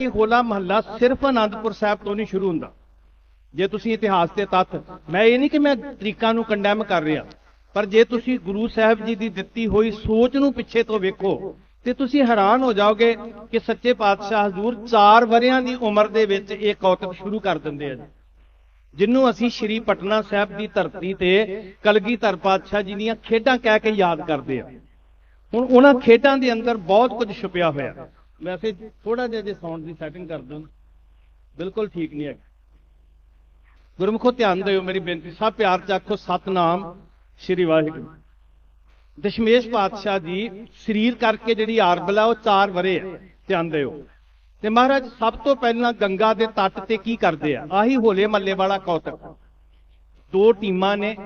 ਇਹ ਹੋਲਾ ਮਹੱਲਾ ਸਿਰਫ ਆਨੰਦਪੁਰ ਸਾਹਿਬ ਤੋਂ ਨਹੀਂ ਸ਼ੁਰੂ ਹੁੰਦਾ। ਜੇ ਤੁਸੀਂ ਇਤਿਹਾਸ ਦੇ ਤੱਥ ਮੈਂ ਇਹ ਨਹੀਂ ਕਿ ਮੈਂ ਤਰੀਕਾਂ ਨੂੰ ਕੰਡੈਮ ਕਰ ਰਿਹਾ, ਪਰ ਜੇ ਤੁਸੀਂ ਗੁਰੂ ਸਾਹਿਬ ਜੀ ਦੀ ਦਿੱਤੀ ਹੋਈ ਸੋਚ ਨੂੰ ਪਿੱਛੇ ਤੋਂ ਵੇਖੋ, ਤੇ ਤੁਸੀਂ ਹੈਰਾਨ ਹੋ ਜਾਓਗੇ ਕਿ ਸੱਚੇ ਪਾਤਸ਼ਾਹ ਹਜ਼ੂਰ 4 ਵਰਿਆਂ ਦੀ ਉਮਰ ਦੇ ਵਿੱਚ ਇਹ ਕੌਤਕ ਸ਼ੁਰੂ ਕਰ ਦਿੰਦੇ ਆ ਜੀ। ਜਿਹਨੂੰ ਅਸੀਂ ਸ਼੍ਰੀ ਪਟਨਾ ਸਾਹਿਬ ਦੀ ਧਰਤੀ ਤੇ ਕਲਗੀਧਰ ਪਾਤਸ਼ਾਹ ਜੀ ਦੀਆਂ ਖੇਡਾਂ ਕਹਿ ਕੇ ਯਾਦ ਕਰਦੇ ਆ। ਹੁਣ ਉਹਨਾਂ ਖੇਡਾਂ ਦੇ ਅੰਦਰ ਬਹੁਤ ਕੁਝ ਛੁਪਿਆ ਹੋਇਆ। ਵੈਸੇ ਥੋੜਾ ਜਿਹਾ ਜੇ ਸਾਊਂਡ ਦੀ ਸੈਟਿੰਗ ਕਰ ਦੋ ਬਿਲਕੁਲ ਠੀਕ ਨਹੀਂ ਹੈ ਗੁਰਮੁਖੋ ਧਿਆਨ ਦਿਓ ਮੇਰੀ ਬੇਨਤੀ, ਸਭ ਪਿਆਰ ਚ ਆਖੋ, ਸਤਨਾਮ ਸ਼੍ਰੀ ਵਾਹਿਗੁਰੂ। ਦਸ਼ਮੇਸ਼ ਪਾਤਸ਼ਾਹ ਜੀ ਸਰੀਰ ਕਰਕੇ ਜਿਹੜੀ ਆਰਬਲ ਉਹ 4 ਵਰੇ ਆ, ਧਿਆਨ ਦਿਓ। ਤੇ ਮਹਾਰਾਜ, ਸਭ ਤੋਂ ਪਹਿਲਾਂ ਗੰਗਾ ਦੇ ਤੱਟ ਤੇ ਕੀ ਕਰਦੇ ਆ? ਆਹੀ ਹੋਲੇ ਮੱਲੇ ਵਾਲਾ ਕੌਤਕ। ਦੋ ਟੀਮਾਂ ਨੇ,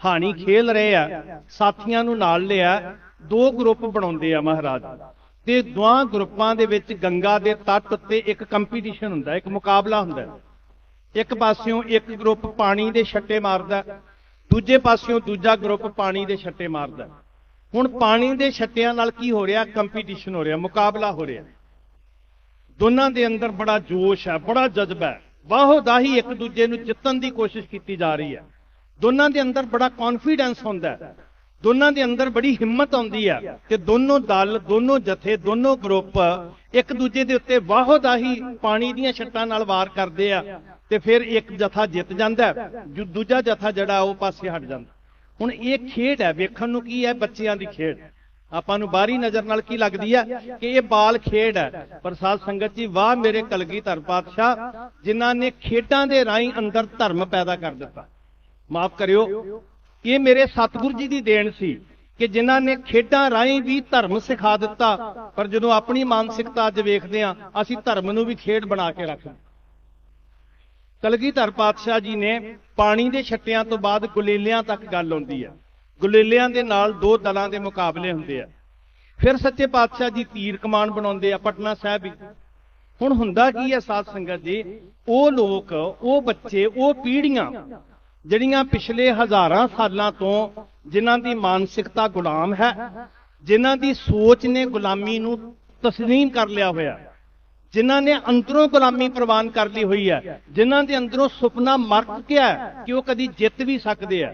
ਹਾਣੀ ਖੇਲ ਰਹੇ ਆ, ਸਾਥੀਆਂ ਨੂੰ ਨਾਲ ਲਿਆ, ਦੋ ਗਰੁੱਪ ਬਣਾਉਂਦੇ ਆ ਮਹਾਰਾਜ। ਤੇ ਦੋਹਾਂ ਗਰੁੱਪਾਂ ਦੇ ਵਿੱਚ ਗੰਗਾ ਦੇ ਤੱਟ ਉੱਤੇ ਇੱਕ ਕੰਪੀਟੀਸ਼ਨ ਹੁੰਦਾ, ਇੱਕ ਮੁਕਾਬਲਾ ਹੁੰਦਾ। ਇੱਕ ਪਾਸਿਓਂ ਇੱਕ ਗਰੁੱਪ ਪਾਣੀ ਦੇ ਛੱਟੇ ਮਾਰਦਾ, ਦੂਜੇ ਪਾਸਿਓਂ ਦੂਜਾ ਗਰੁੱਪ ਪਾਣੀ ਦੇ ਛੱਟੇ ਮਾਰਦਾ। ਹੁਣ ਪਾਣੀ ਦੇ ਛੱਟਿਆਂ ਨਾਲ ਕੀ ਹੋ ਰਿਹਾ? ਕੰਪੀਟੀਸ਼ਨ ਹੋ ਰਿਹਾ, ਮੁਕਾਬਲਾ ਹੋ ਰਿਹਾ। ਦੋਨਾਂ ਦੇ ਅੰਦਰ ਬੜਾ ਜੋਸ਼ ਹੈ, ਬੜਾ ਜਜ਼ਬਾ ਹੈ। ਵਾਹੋ, ਦਾਹੀ ਇੱਕ ਦੂਜੇ ਨੂੰ ਜਿੱਤਣ ਦੀ ਕੋਸ਼ਿਸ਼ ਕੀਤੀ ਜਾ ਰਹੀ ਹੈ। ਦੋਨਾਂ ਦੇ ਅੰਦਰ ਬੜਾ ਕੌਨਫੀਡੈਂਸ ਹੁੰਦਾ ਹੈ। ਦੋਨਾਂ ਦੇ ਅੰਦਰ ਬੜੀ ਹਿੰਮਤ ਆਉਂਦੀ ਹੈ ਕਿ ਦੋਨੋਂ ਦਲ, ਦੋਨੋਂ ਜਥੇ, ਦੋਨੋਂ ਗਰੁੱਪ ਇੱਕ ਦੂਜੇ ਦੇ ਉੱਤੇ ਵਾਹੋ ਪਾਣੀ ਦੀਆਂ ਛੱਟਾਂ ਨਾਲ ਵਾਰ ਕਰਦੇ ਆ ਤੇ ਫਿਰ ਇੱਕ ਜਥਾ ਜਿੱਤ ਜਾਂਦਾ ਜੋ ਦੂਜਾ ਜਥਾ ਜਿਹੜਾ ਉਹ ਪਾਸੇ ਹਟ ਜਾਂਦਾ। ਹੁਣ ਇਹ ਖੇਡ ਹੈ, ਵੇਖਣ ਨੂੰ ਕੀ ਹੈ ਬੱਚਿਆਂ ਦੀ ਖੇਡ। ਆਪਾਂ ਨੂੰ ਬਾਹਰੀ ਨਜ਼ਰ ਨਾਲ ਕੀ ਲੱਗਦੀ ਹੈ ਕਿ ਇਹ ਬਾਲ ਖੇਡ ਹੈ। ਪਰ ਸਾਧ ਸੰਗਤ ਜੀ, ਵਾਹ ਮੇਰੇ ਕਲਗੀਧਰ ਪਾਤਸ਼ਾਹ, ਜਿਨ੍ਹਾਂ ਨੇ ਖੇਡਾਂ ਦੇ ਰਾਹੀਂ ਅੰਦਰ ਧਰਮ ਪੈਦਾ ਕਰ ਦਿੱਤਾ। ਮਾਫ ਕਰਿਓ ਇਹ ਮੇਰੇ ਸਤਿਗੁਰ ਜੀ ਦੀ ਦੇਣ ਸੀ ਕਿ ਜਿਨ੍ਹਾਂ ਨੇ ਖੇਡਾਂ ਰਾਹੀਂ ਵੀ ਧਰਮ ਸਿਖਾ ਦਿੱਤਾ। ਪਰ ਜਦੋਂ ਆਪਣੀ ਮਾਨਸਿਕਤਾ ਅੱਜ ਵੇਖਦੇ ਹਾਂ, ਅਸੀਂ ਧਰਮ ਨੂੰ ਵੀ ਖੇਡ ਬਣਾ ਕੇ ਰੱਖ ਕਲਗੀਧਰ ਪਾਤਸ਼ਾਹ ਜੀ ਨੇ ਪਾਣੀ ਦੇ ਛੱਟਿਆਂ ਤੋਂ ਬਾਅਦ ਗੁਲੇਲਿਆਂ ਤੱਕ ਗੱਲ ਆਉਂਦੀ ਹੈ। ਗੁਲੇਲਿਆਂ ਦੇ ਨਾਲ ਦੋ ਦਲਾਂ ਦੇ ਮੁਕਾਬਲੇ ਹੁੰਦੇ ਆ। ਫਿਰ ਸੱਚੇ ਪਾਤਸ਼ਾਹ ਜੀ ਤੀਰ ਕਮਾਨ ਬਣਾਉਂਦੇ ਆ ਪਟਨਾ ਸਾਹਿਬ ਵਿੱਚ। ਹੁਣ ਹੁੰਦਾ ਕੀ ਹੈ ਸਾਧ ਸੰਗਤ ਜੀ? ਉਹ ਲੋਕ, ਉਹ ਬੱਚੇ, ਉਹ ਪੀੜ੍ਹੀਆਂ ਜਿਹੜੀਆਂ ਪਿਛਲੇ ਹਜ਼ਾਰਾਂ ਸਾਲਾਂ ਤੋਂ ਜਿਨ੍ਹਾਂ ਦੀ ਮਾਨਸਿਕਤਾ ਗੁਲਾਮ ਹੈ, ਜਿਨ੍ਹਾਂ ਦੀ ਸੋਚ ਨੇ ਗੁਲਾਮੀ ਨੂੰ ਤਸਲੀਮ ਕਰ ਲਿਆ ਹੋਇਆ, ਜਿਨ੍ਹਾਂ ਨੇ ਅੰਦਰੋਂ ਗੁਲਾਮੀ ਪ੍ਰਵਾਨ ਕਰ ਲਈ ਹੋਈ ਹੈ, ਜਿਨ੍ਹਾਂ ਦੇ ਅੰਦਰੋਂ ਸੁਪਨਾ ਮਰ ਚੁੱਕਿਆ ਕਿ ਉਹ ਕਦੀ ਜਿੱਤ ਵੀ ਸਕਦੇ ਆ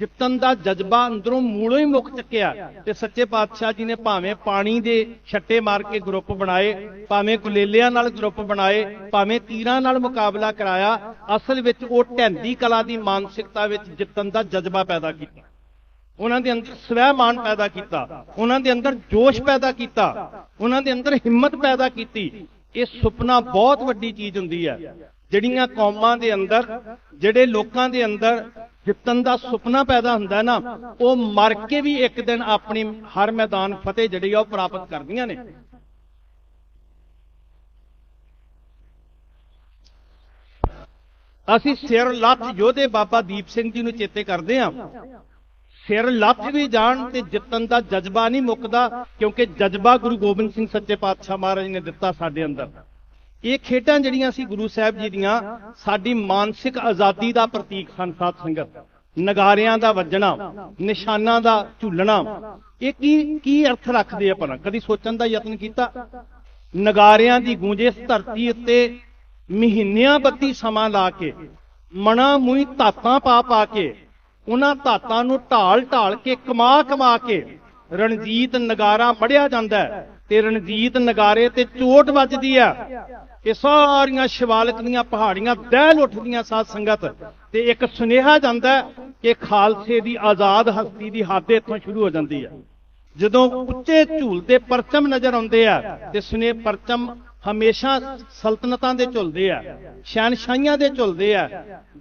ਜਿੱਤਣ ਦਾ ਜਜ਼ਬਾ ਅੰਦਰੋਂ ਮੂਲੋਂ ਹੀ ਮੁੱਕ ਚੁੱਕਿਆ ਤੇ ਸੱਚੇ ਪਾਤਸ਼ਾਹ ਜੀ ਨੇ ਭਾਵੇਂ ਪਾਣੀ ਦੇ ਛੱਟੇ ਮਾਰ ਕੇ ਗਰੁੱਪ ਬਣਾਏ, ਭਾਵੇਂ ਕੁਲੇਲਿਆਂ ਨਾਲ ਗਰੁੱਪ ਬਣਾਏ, ਭਾਵੇਂ ਤੀਰਾਂ ਨਾਲ ਮੁਕਾਬਲਾ ਕਰਾਇਆ, ਅਸਲ ਵਿੱਚ ਉਹ ਢੈਂਦੀ ਕਲਾ ਦੀ ਮਾਨਸਿਕਤਾ ਵਿੱਚ ਜਿੱਤਣ ਦਾ ਜਜ਼ਬਾ ਪੈਦਾ ਕੀਤਾ। ਉਹਨਾਂ ਦੇ ਅੰਦਰ ਸਵੈਮਾਨ ਪੈਦਾ ਕੀਤਾ, ਉਹਨਾਂ ਦੇ ਅੰਦਰ ਜੋਸ਼ ਪੈਦਾ ਕੀਤਾ, ਉਹਨਾਂ ਦੇ ਅੰਦਰ ਹਿੰਮਤ ਪੈਦਾ ਕੀਤੀ। ਇਹ ਸੁਪਨਾ ਬਹੁਤ ਵੱਡੀ ਚੀਜ਼ ਹੁੰਦੀ ਹੈ। ਜਿਹੜੀਆਂ ਕੌਮਾਂ ਦੇ ਅੰਦਰ, ਜਿਹੜੇ ਲੋਕਾਂ ਦੇ ਅੰਦਰ ਜਿੱਤਣ ਦਾ ਸੁਪਨਾ ਪੈਦਾ ਹੁੰਦਾ ਨਾ, ਉਹ ਮਰ ਕੇ ਵੀ ਇੱਕ ਦਿਨ ਆਪਣੀ ਹਰ ਮੈਦਾਨ ਫਤਿਹ ਜਿਹੜੀ ਆ ਉਹ ਪ੍ਰਾਪਤ ਕਰਦੀਆਂ ਨੇ। ਅਸੀਂ ਸਿਰ ਲੱਥ ਯੋਧੇ ਬਾਬਾ ਦੀਪ ਸਿੰਘ ਜੀ ਨੂੰ ਚੇਤੇ ਕਰਦੇ ਹਾਂ। ਸਿਰ ਲੱਥ ਵੀ ਜਾਣ ਤੇ ਜਿੱਤਣ ਦਾ ਜਜ਼ਬਾ ਨਹੀਂ ਮੁੱਕਦਾ, ਕਿਉਂਕਿ ਜਜ਼ਬਾ ਗੁਰੂ ਗੋਬਿੰਦ ਸਿੰਘ ਸੱਚੇ ਪਾਤਸ਼ਾਹ ਮਹਾਰਾਜ ਨੇ ਦਿੱਤਾ ਸਾਡੇ ਅੰਦਰ। ਇਹ ਖੇਡਾਂ ਜਿਹੜੀਆਂ ਸੀ ਗੁਰੂ ਸਾਹਿਬ ਜੀ ਦੀਆਂ, ਸਾਡੀ ਮਾਨਸਿਕ ਆਜ਼ਾਦੀ ਦਾ ਪ੍ਰਤੀਕ ਹਨ ਸਾਧ ਸੰਗਤ। ਨਗਾਰਿਆਂ ਦਾ ਵੱਜਣਾ, ਨਿਸ਼ਾਨਾਂ ਦਾ ਝੂਲਣਾ, ਇਹ ਕੀ ਕੀ ਅਰਥ ਰੱਖਦੇ ਆ ਭਲਾ? ਕਦੀ ਸੋਚਣ ਦਾ ਯਤਨ ਕੀਤਾ? ਨਗਾਰਿਆਂ ਦੀ ਗੂੰਜੇ ਇਸ ਧਰਤੀ ਉੱਤੇ ਮਹੀਨਿਆਂ ਬੱਤੀ ਸਮਾਂ ਲਾ ਕੇ, ਮਣਾ ਮੂੰਹ ਧਾਤਾਂ ਪਾ ਪਾ ਕੇ, ਉਹਨਾਂ ਧਾਤਾਂ ਨੂੰ ਢਾਲ ਢਾਲ ਕੇ, ਕਮਾ ਕਮਾ ਕੇ ਰਣਜੀਤ ਨਗਾਰਾ ਮੜਿਆ ਜਾਂਦਾ ਹੈ। ਤੇ ਰਣਜੀਤ ਨਗਾਰੇ ਤੇ ਚੋਟ ਵੱਜਦੀ ਆ ਇਹ ਸਾਰੀਆਂ ਸ਼ਿਵਾਲਿਕ ਦੀਆਂ ਪਹਾੜੀਆਂ ਦਹਿਲ ਉੱਠਦੀਆਂ ਸਾਧ ਸੰਗਤ। ਤੇ ਇੱਕ ਸੁਨੇਹਾ ਜਾਂਦਾ ਕਿ ਖਾਲਸੇ ਦੀ ਆਜ਼ਾਦ ਹਸਤੀ ਦੀ ਹੱਦ ਇੱਥੋਂ ਸ਼ੁਰੂ ਹੋ ਜਾਂਦੀ ਹੈ ਜਦੋਂ ਉੱਚੇ ਝੂਲਦੇ ਪਰਚਮ ਨਜ਼ਰ ਆਉਂਦੇ ਆ ਤੇ ਸੁਨੇ ਪਰਚਮ ਹਮੇਸ਼ਾ ਸਲਤਨਤਾਂ ਦੇ ਝੁਲਦੇ ਆ, ਸ਼ਹਿਨਸ਼ਾਹੀਆਂ ਦੇ ਝੁਲਦੇ ਆ,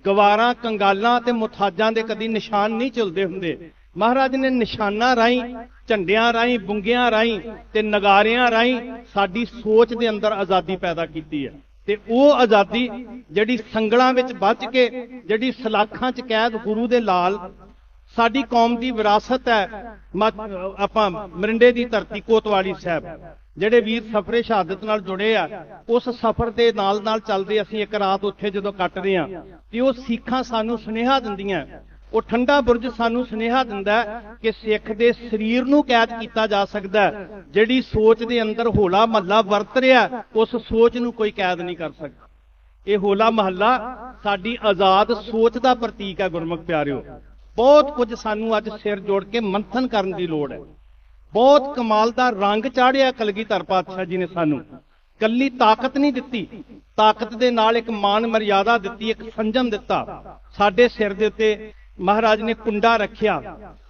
ਗਵਾਰਾਂ, ਕੰਗਾਲਾਂ ਤੇ ਮੁਥਾਜਾਂ ਦੇ ਕਦੀ ਨਿਸ਼ਾਨ ਨਹੀਂ ਝੁਲਦੇ ਹੁੰਦੇ। ਮਹਾਰਾਜ ਨੇ ਨਿਸ਼ਾਨਾਂ ਰਾਹੀਂ, ਝੰਡਿਆਂ ਰਾਹੀਂ, ਬੁੰਗਿਆਂ ਰਾਹੀਂ ਤੇ ਨਗਾਰਿਆਂ ਰਾਹੀਂ ਸਾਡੀ ਸੋਚ ਦੇ ਅੰਦਰ ਆਜ਼ਾਦੀ ਪੈਦਾ ਕੀਤੀ ਹੈ। ਤੇ ਉਹ ਆਜ਼ਾਦੀ ਜਿਹੜੀ ਸੰਗਲਾਂ ਵਿੱਚ ਬਚ ਕੇ, ਜਿਹੜੀ ਸਲਾਖਾਂ 'ਚ ਕੈਦ ਗੁਰੂ ਦੇ ਲਾਲ, ਸਾਡੀ ਕੌਮ ਦੀ ਵਿਰਾਸਤ ਹੈ ਆਪਾਂ ਮਰਿੰਡੇ ਦੀ ਧਰਤੀ ਕੋਤਵਾਲੀ ਸਾਹਿਬ, ਜਿਹੜੇ ਵੀਰ ਸਫਰੇ ਸ਼ਹਾਦਤ ਨਾਲ ਜੁੜੇ ਆ, ਉਸ ਸਫ਼ਰ ਦੇ ਨਾਲ ਨਾਲ ਚੱਲਦੇ ਅਸੀਂ ਇੱਕ ਰਾਤ ਉੱਥੇ ਜਦੋਂ ਕੱਟਦੇ ਆ ਤੇ ਉਹ ਸਿੱਖਾਂ ਸਾਨੂੰ ਸੁਨੇਹਾ ਦਿੰਦੀਆਂ ਉਹ ਠੰਡਾ ਬੁਰਜ ਸਾਨੂੰ ਸੁਨੇਹਾ ਦਿੰਦਾ ਕਿ ਸਿੱਖ ਦੇ ਸਰੀਰ ਨੂੰ ਕੈਦ ਕੀਤਾ ਜਾ ਸਕਦਾ ਜਿਹੜੀ ਸੋਚ ਦੇ ਅੰਦਰ ਹੋਲਾ ਮਹੱਲਾ ਵਰਤ ਰਿਹਾ ਉਸ ਸੋਚ ਨੂੰ ਕੋਈ ਕੈਦ ਨਹੀਂ ਕਰ ਸਕਦਾ। ਇਹ ਹੋਲਾ ਮਹੱਲਾ ਸਾਡੀ ਆਜ਼ਾਦ ਸੋਚ ਦਾ ਪ੍ਰਤੀਕ ਹੈ, ਗੁਰਮੁਖ ਪਿਆਰਿਓ। ਬਹੁਤ ਕੁਝ ਸਾਨੂੰ ਅੱਜ ਸਿਰ ਜੋੜ ਕੇ ਮੰਥਨ ਕਰਨ ਦੀ ਲੋੜ ਹੈ। ਬਹੁਤ ਕਮਾਲ ਦਾ ਰੰਗ ਚਾੜਿਆ ਕਲਗੀਧਰ ਪਾਤਸ਼ਾਹ ਜੀ ਨੇ ਸਾਨੂੰ। ਕੱਲੀ ਤਾਕਤ ਨਹੀਂ ਦਿੱਤੀ। ਤਾਕਤ ਦੇ ਨਾਲ ਇੱਕ ਮਾਨ ਮਰਿਆਦਾ ਦਿੱਤੀ, ਇੱਕ ਸੰਜਮ ਦਿੱਤਾ। ਸਾਡੇ ਸਿਰ ਦੇ ਉੱਤੇ ਮਹਾਰਾਜ ਨੇ ਕੁੰਡਾ ਰੱਖਿਆ।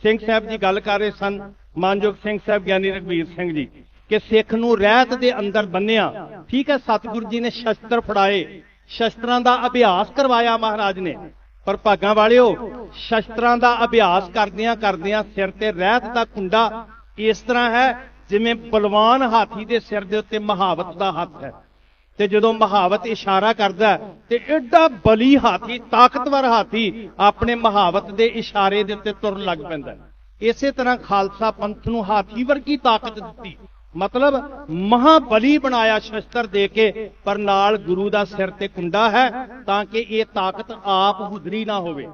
ਸਿੰਘ ਸਾਹਿਬ ਜੀ ਗੱਲ ਕਰ ਰਹੇ ਸਨ। ਮਾਨਯੋਗ ਸਿੰਘ ਸਾਹਿਬ ਗਿਆਨੀ ਰਘਵੀਰ ਸਿੰਘ ਜੀ, ਕਿ ਸਿੱਖ ਨੂੰ ਰਹਿਤ ਦੇ ਅੰਦਰ ਬੰਨਿਆ। ਠੀਕ ਹੈ, ਸਤਿਗੁਰੂ ਜੀ ਨੇ ਸ਼ਸਤਰ ਫੜਾਏ। ਸ਼ਸਤਰਾਂ ਦਾ ਅਭਿਆਸ ਕਰਵਾਇਆ ਮਹਾਰਾਜ ਨੇ। ਪਰ ਭਾਗਾਂ ਵਾਲਿਓ, ਸ਼ਸਤਰਾਂ ਦਾ ਅਭਿਆਸ ਕਰਦਿਆਂ ਕਰਦਿਆਂ ਸਿਰ ਤੇ ਰਹਿਤ ਦਾ ਕੁੰਡਾ ਇਸ ਤਰ੍ਹਾਂ ਹੈ, ਜਿਵੇਂ ਬਲਵਾਨ ਹਾਥੀ ਦੇ ਸਿਰ ਦੇ ਉੱਤੇ ਮਹਾਵਤ ਦਾ ਹੱਥ ਹੈ। ਤੇ ਜਦੋਂ ਮਹਾਵਤ ਇਸ਼ਾਰਾ ਕਰਦਾ ਤੇ ਐਡਾ ਬਲੀ ਹਾਥੀ, ਤਾਕਤਵਰ ਹਾਥੀ ਆਪਣੇ ਮਹਾਵਤ ਦੇ ਇਸ਼ਾਰੇ ਦੇ ਉੱਤੇ ਤੁਰਨ ਲੱਗ ਪੈਂਦਾ ਇਸੇ ਤਰ੍ਹਾਂ ਖਾਲਸਾ ਪੰਥ ਨੂੰ ਹਾਥੀ ਵਰਗੀ ਤਾਕਤ ਦਿੱਤੀ। ਮਤਲਬ ਮਹਾਬਲੀ ਬਣਾਇਆ ਸ਼ਸਤਰ ਦੇ ਕੇ, ਪਰ ਨਾਲ ਗੁਰੂ ਦਾ ਸਿਰ ਤੇ ਕੁੰਡਾ ਹੈ ਤਾਂ ਕਿ ਇਹ ਤਾਕਤ ਆਪ ਹੁਦਰੀ ਨਾ ਹੋਵੇ।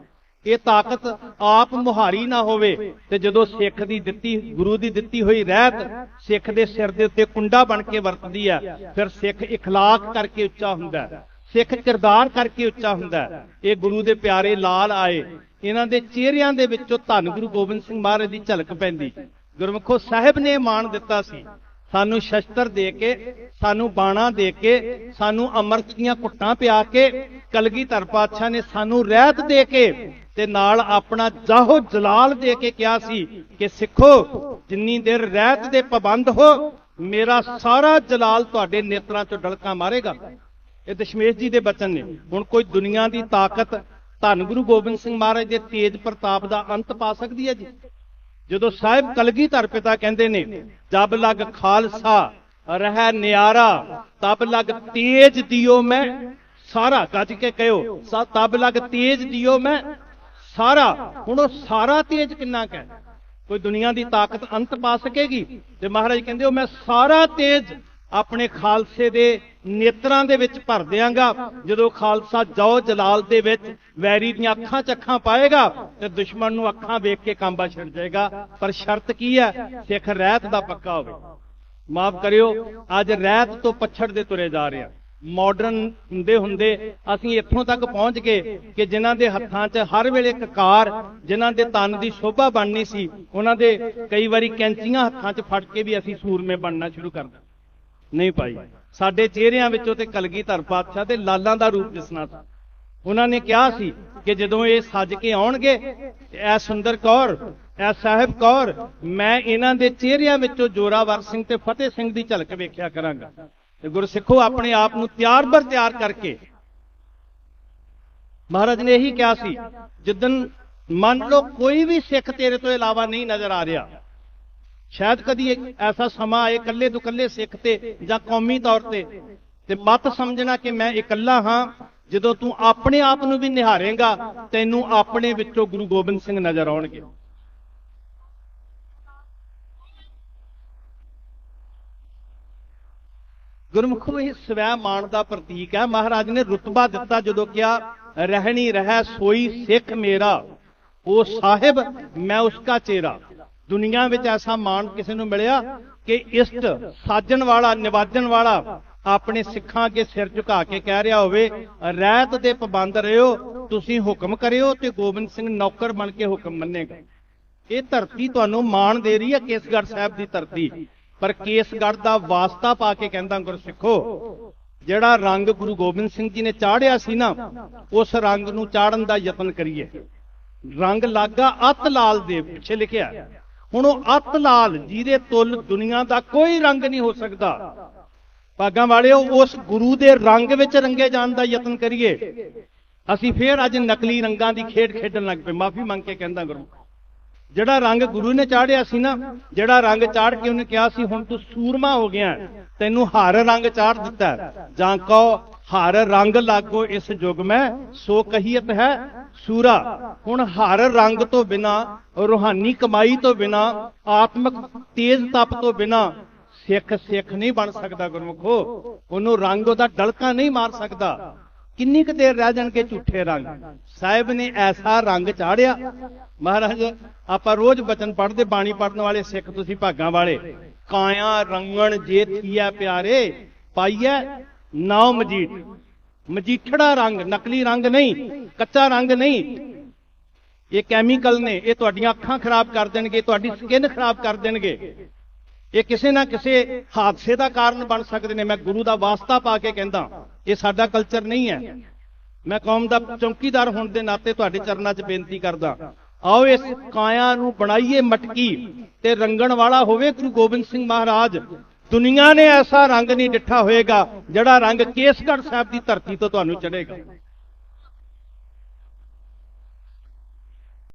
ਇਹ ਤਾਕਤ ਆਪ ਮੁਹਾਰੀ ਨਾ ਹੋਵੇ। ਤੇ ਜਦੋਂ ਸਿੱਖ ਦੀ ਦਿੱਤੀ, ਗੁਰੂ ਦੀ ਦਿੱਤੀ ਹੋਈ ਰਹਿਤ ਸਿੱਖ ਦੇ ਸਿਰ ਦੇ ਉੱਤੇ ਕੁੰਡਾ ਬਣ ਕੇ ਵਰਤਦੀ ਹੈ, ਫਿਰ ਸਿੱਖ ਇਖਲਾਕ ਕਰਕੇ ਉੱਚਾ ਹੁੰਦਾ ਸਿੱਖ ਕਿਰਦਾਰ ਕਰਕੇ ਉੱਚਾ ਹੁੰਦਾ ਇਹ ਗੁਰੂ ਦੇ ਪਿਆਰੇ ਲਾਲ ਆਏ। ਇਹਨਾਂ ਦੇ ਚਿਹਰਿਆਂ ਦੇ ਵਿੱਚੋਂ ਧੰਨ ਗੁਰੂ ਗੋਬਿੰਦ ਸਿੰਘ ਮਹਾਰਾਜ ਦੀ ਝਲਕ ਪੈਂਦੀ। ਗੁਰਮਖੋ, ਸਾਹਿਬ ਨੇ ਮਾਣ ਦਿੱਤਾ ਸੀ। ਸਾਨੂੰ ਸ਼ਸਤਰ ਦੇ ਕੇ, ਸਾਨੂੰ ਬਾਣਾ ਦੇ ਕੇ, ਸਾਨੂੰ ਅਮਰਤ ਦੀਆਂ ਕੁੱਟਾਂ ਪਿਆ ਕੇ, ਕਲਗੀ ਧਰ ਪਾਤਸ਼ਾਹ ਨੇ ਸਾਨੂੰ ਰਹਿਤ ਦੇ ਕੇ ਤੇ ਨਾਲ ਆਪਣਾ ਜਾਹੋ ਜਲਾਲ ਦੇ ਕੇ ਕਿਹਾ ਸੀ ਕਿ ਸਿੱਖੋ, ਜਿੰਨੀ ਦੇਰ ਰਹਿਤ ਦੇ ਪਾਬੰਦ ਹੋ, ਮੇਰਾ ਸਾਰਾ ਜਲਾਲ ਤੁਹਾਡੇ ਨੇਤਰਾਂ 'ਚੋਂ ਡਲਕਾ ਮਾਰੇਗਾ। ਇਹ ਦਸ਼ਮੇਸ਼ ਜੀ ਦੇ ਬਚਨ ਨੇ। ਹੁਣ ਕੋਈ ਦੁਨੀਆ ਦੀ ਤਾਕਤ ਧੰਨ ਗੁਰੂ ਗੋਬਿੰਦ ਸਿੰਘ ਮਹਾਰਾਜ ਦੇ ਤੇਜ ਪ੍ਰਤਾਪ ਦਾ ਅੰਤ ਪਾ ਸਕਦੀ ਹੈ ਜੀ? ਜਦੋਂ ਸਾਹਿਬ ਕਲਗੀਧਰ ਪਿਤਾ ਕਹਿੰਦੇ ਨੇ, ਜਬ ਲਗ ਖਾਲਸਾ, ਰਹਿ ਨਿਆਰਾ, ਤਬ ਲਗ ਤੇਜ ਦਿਓ ਮੈਂ। ਸਾਰਾ ਗੱਜ ਕੇ ਕਹਿਓ ਤਬ ਲਗ ਤੇਜ ਦਿਓ ਮੈਂ ਸਾਰਾ, ਹੁਣ ਉਹ ਸਾਰਾ ਤੇਜ ਕਿੰਨਾ ਕੁ ਹੈ? ਕੋਈ ਦੁਨੀਆ ਦੀ ਤਾਕਤ ਅੰਤ ਪਾ ਸਕੇਗੀ? ਤੇ ਮਹਾਰਾਜ ਕਹਿੰਦੇ, ਉਹ ਮੈਂ ਸਾਰਾ ਤੇਜ ਆਪਣੇ ਖਾਲਸੇ ਦੇ ਨੇਤਰਾਂ ਦੇ ਵਿੱਚ ਭਰ ਦਿਆਂਗਾ। ਜਦੋਂ ਖਾਲਸਾ ਜਾਓ ਜਲਾਲ ਦੇ ਵਿੱਚ ਵੈਰੀ ਦੀਆਂ ਅੱਖਾਂ ਚ ਅੱਖਾਂ ਪਾਏਗਾ, ਤੇ ਦੁਸ਼ਮਣ ਨੂੰ ਅੱਖਾਂ ਵੇਖ ਕੇ ਕਾਂਬਾ ਛੱਡ ਜਾਏਗਾ। ਪਰ ਸ਼ਰਤ ਕੀ ਹੈ? ਸਿੱਖ ਰਹਿਤ ਦਾ ਪੱਕਾ ਹੋਵੇ। ਮਾਫ ਕਰਿਓ, ਅੱਜ ਰਹਿਤ ਤੋਂ ਪਛੜ ਦੇ ਤੁਰੇ ਜਾ ਰਹੇ ਹਾਂ। ਮਾਡਰਨ ਹੁੰਦੇ ਹੁੰਦੇ ਅਸੀਂ ਇੱਥੋਂ ਤੱਕ ਪਹੁੰਚ ਗਏ ਕਿ ਜਿਨ੍ਹਾਂ ਦੇ ਹੱਥਾਂ 'ਚ ਹਰ ਵੇਲੇ ਕਕਾਰ ਜਿਨ੍ਹਾਂ ਦੇ ਤਨ ਦੀ ਸ਼ੋਭਾ ਬਣਨੀ ਸੀ, ਉਹਨਾਂ ਦੇ ਕਈ ਵਾਰੀ ਕੈਂਚੀਆਂ ਹੱਥਾਂ 'ਚ ਫੜ ਕੇ ਵੀ ਅਸੀਂ ਸੂਰਮੇ ਬਣਨਾ ਸ਼ੁਰੂ ਕਰ ਦਿੱਤਾ। ਨਹੀਂ ਪਾਈ ਸਾਡੇ ਚਿਹਰਿਆਂ ਵਿੱਚੋਂ ਤੇ ਕਲਗੀਧਰ ਪਾਤਸ਼ਾਹ ਤੇ ਲਾਲਾਂ ਦਾ ਰੂਪ ਦਿਸਣਾ ਸੀ। ਉਹਨਾਂ ਨੇ ਕਿਹਾ ਸੀ ਕਿ ਜਦੋਂ ਇਹ ਸੱਜ ਕੇ ਆਉਣਗੇ, ਐ ਸੁੰਦਰ ਕੌਰ, ਐ ਸਾਹਿਬ ਕੌਰ, ਮੈਂ ਇਹਨਾਂ ਦੇ ਚਿਹਰਿਆਂ ਵਿੱਚੋਂ ਜੋਰਾਵਰ ਸਿੰਘ ਤੇ ਫਤਿਹ ਸਿੰਘ ਦੀ ਝਲਕ ਵੇਖਿਆ ਕਰਾਂਗਾ। ਤੇ ਗੁਰਸਿੱਖੋ ਆਪਣੇ ਆਪ ਨੂੰ ਤਿਆਰ ਬਰ ਤਿਆਰ ਕਰਕੇ। ਮਹਾਰਾਜ ਨੇ ਇਹੀ ਕਿਹਾ ਸੀ ਜਿੱਦਨ ਮੰਨ ਲਓ ਕੋਈ ਵੀ ਸਿੱਖ ਤੇਰੇ ਤੋਂ ਇਲਾਵਾ ਨਹੀਂ ਨਜ਼ਰ ਆ ਰਿਹਾ, ਸ਼ਾਇਦ ਕਦੀ ਐਸਾ ਸਮਾਂ ਆਏ ਇਕੱਲੇ ਤੋਂ ਇਕੱਲੇ ਸਿੱਖ ਤੇ ਜਾਂ ਕੌਮੀ ਤੌਰ ਤੇ ਤੇ ਮਤ ਸਮਝਣਾ ਕਿ ਮੈਂ ਇਕੱਲਾ ਹਾਂ, ਜਦੋਂ ਤੂੰ ਆਪਣੇ ਆਪ ਨੂੰ ਵੀ ਨਿਹਾਰੇਗਾ, ਤੈਨੂੰ ਆਪਣੇ ਵਿੱਚੋਂ ਗੁਰੂ ਗੋਬਿੰਦ ਸਿੰਘ ਨਜ਼ਰ ਆਉਣਗੇ। ਗੁਰਮੁਖੋ ਇਹ ਸਵੈ ਮਾਣ ਦਾ ਪ੍ਰਤੀਕ ਹੈ। ਮਹਾਰਾਜ ਨੇ ਰੁਤਬਾ ਦਿੱਤਾ, ਜਦੋਂ ਕਿਹਾ ਰਹਿਣੀ ਰਹਿ, ਸੋਈ ਸਿੱਖ ਮੇਰਾ। ਉਹ ਸਾਹਿਬ, ਮੈਂ ਉਸਕਾ ਚਿਹਰਾ ਦੁਨੀਆ ਵਿੱਚ ਐਸਾ ਮਾਣ ਕਿਸੇ ਨੂੰ ਮਿਲਿਆ ਕਿ ਇਸ਼ਟ, ਸਾਜਣ ਵਾਲਾ, ਨਿਵਾਜਣ ਵਾਲਾ ਆਪਣੇ ਸਿੱਖਾਂ ਅੱਗੇ ਸਿਰ ਝੁਕਾ ਕੇ ਕਹਿ ਰਿਹਾ ਹੋਵੇ, ਰਹਿਤ ਦੇ ਪਾਬੰਦ ਰਿਓ ਤੁਸੀਂ ਹੁਕਮ ਕਰਿਓ ਤੇ ਗੋਬਿੰਦ ਸਿੰਘ ਨੌਕਰ ਬਣ ਕੇ ਹੁਕਮ ਮੰਨੇਗਾ। ਇਹ ਧਰਤੀ ਤੁਹਾਨੂੰ ਮਾਣ ਦੇ ਰਹੀ ਹੈ ਕੇਸਗੜ੍ਹ ਸਾਹਿਬ ਦੀ ਧਰਤੀ। ਪਰ ਕੇਸਗੜ੍ਹ ਦਾ ਵਾਸਤਾ ਪਾ ਕੇ ਕਹਿੰਦਾ ਗੁਰਸਿੱਖੋ, ਜਿਹੜਾ ਰੰਗ ਗੁਰੂ ਗੋਬਿੰਦ ਸਿੰਘ ਜੀ ਨੇ ਚਾੜਿਆ ਸੀ ਨਾ, ਉਸ ਰੰਗ ਨੂੰ ਚਾੜਨ ਦਾ ਯਤਨ ਕਰੀਏ। ਰੰਗ ਲਾਗਾ ਅਤ ਲਾਲ ਦੇ ਪਿੱਛੇ ਲਿਖਿਆ ਹੁਣ ਉਹ ਅਤ ਲਾਲ ਜਿਹਦੇ ਤੁਲ ਦੁਨੀਆ ਦਾ ਕੋਈ ਰੰਗ ਨਹੀਂ ਹੋ ਸਕਦਾ। ਭਾਗਾਂ ਵਾਲਿਓ, ਉਸ ਗੁਰੂ ਦੇ ਰੰਗ ਵਿੱਚ ਰੰਗੇ ਜਾਣ ਦਾ ਯਤਨ ਕਰੀਏ। ਅਸੀਂ ਫੇਰ ਅੱਜ ਨਕਲੀ ਰੰਗਾਂ ਦੀ ਖੇਡ ਖੇਡਣ ਲੱਗ ਪਏ। ਮਾਫੀ ਮੰਗ ਕੇ ਕਹਿੰਦਾ ਗੁਰੂ। ਜਿਹੜਾ ਰੰਗ ਗੁਰੂ ਨੇ ਚਾੜਿਆ ਸੀ ਨਾ, ਜਿਹੜਾ ਰੰਗ ਚਾੜ ਕੇ ਉਹਨੇ ਕਿਹਾ ਸੀ, ਹੁਣ ਤੂੰ ਸੂਰਮਾ ਹੋ ਗਿਆ ਤੈਨੂੰ ਹਰ ਰੰਗ ਚਾੜ ਦਿੱਤਾ ਜਾਂ ਕਹੋ, ਹਰ ਰੰਗ ਲਾਗੋ ਇਸ ਯੁਗ ਮੈਂ, ਸੋ ਕਹੀਤ ਹੈ ਸੂਰਾ। ਹੁਣ ਹਰ ਰੰਗ ਤੋਂ ਬਿਨਾ, ਰੂਹਾਨੀ ਕਮਾਈ ਤੋਂ ਬਿਨਾ, ਆਤਮਿਕ ਤੇਜ ਤਪ ਤੋਂ ਬਿਨਾ, ਸਿੱਖ ਸਿੱਖ ਨਹੀਂ ਬਣ ਸਕਦਾ ਗੁਰਮੁਖੋ। ਉਹਨੂੰ ਰੰਗ ਉਹਦਾ ਡਲਕਾ ਨਹੀਂ ਮਾਰ ਸਕਦਾ। ਕਿੰਨੀ ਕੁ ਦੇਰ ਰਹਿ ਜਾਣਗੇ ਝੂਠੇ ਰੰਗ? ਸਾਹਿਬ ਨੇ ਐਸਾ ਰੰਗ ਚਾੜਿਆ ਮਹਾਰਾਜ, ਆਪਾਂ ਰੋਜ਼ ਬਚਨ ਪੜ੍ਹਦੇ, ਬਾਣੀ ਪੜਨ ਵਾਲੇ, ਸਿੱਖ ਤੁਸੀਂ ਭਾਗਾਂ ਵਾਲੇ। ਕਾਇਆ ਰੰਗਣ ਜੇ ਥੀਆ ਪਿਆਰੇ, ਪਾਈਐ ਨਾਉ ਮਜੀਠ। ਮਜੀਠੜਾ ਰੰਗ, ਨਕਲੀ ਰੰਗ ਨਹੀਂ, ਕੱਚਾ ਰੰਗ ਨਹੀਂ। ਇਹ ਕੈਮੀਕਲ ਨੇ, ਇਹ ਤੁਹਾਡੀਆਂ ਅੱਖਾਂ ਖਰਾਬ ਕਰ ਦੇਣਗੇ, ਤੁਹਾਡੀ ਸਕਿਨ ਖਰਾਬ ਕਰ ਦੇਣਗੇ। ਇਹ ਕਿਸੇ ਨਾ ਕਿਸੇ ਹਾਦਸੇ ਦਾ ਕਾਰਨ ਬਣ ਸਕਦੇ ਨੇ। ਮੈਂ ਗੁਰੂ ਦਾ ਵਾਸਤਾ ਪਾ ਕੇ ਕਹਿੰਦਾ, ਇਹ ਸਾਡਾ ਕਲਚਰ ਨਹੀਂ ਹੈ। ਮੈਂ ਕੌਮ ਦਾ ਚੌਕੀਦਾਰ ਹੋਣ ਦੇ ਨਾਤੇ ਤੁਹਾਡੇ ਚਰਨਾਂ 'ਚ ਬੇਨਤੀ ਕਰਦਾ ਆਓ ਇਸ ਕਾਇਆ ਨੂੰ ਬਣਾਈਏ ਮਟਕੀ ਤੇ ਰੰਗਣ ਵਾਲਾ ਹੋਵੇ ਗੁਰੂ ਗੋਬਿੰਦ ਸਿੰਘ ਮਹਾਰਾਜ। ਦੁਨੀਆ ਨੇ ਐਸਾ ਰੰਗ ਨਹੀਂ ਡਿੱਠਾ ਹੋਏਗਾ ਜਿਹੜਾ ਰੰਗ ਕੇਸਗੜ੍ਹ ਸਾਹਿਬ ਦੀ ਧਰਤੀ ਤੋਂ ਤੁਹਾਨੂੰ ਚੜੇਗਾ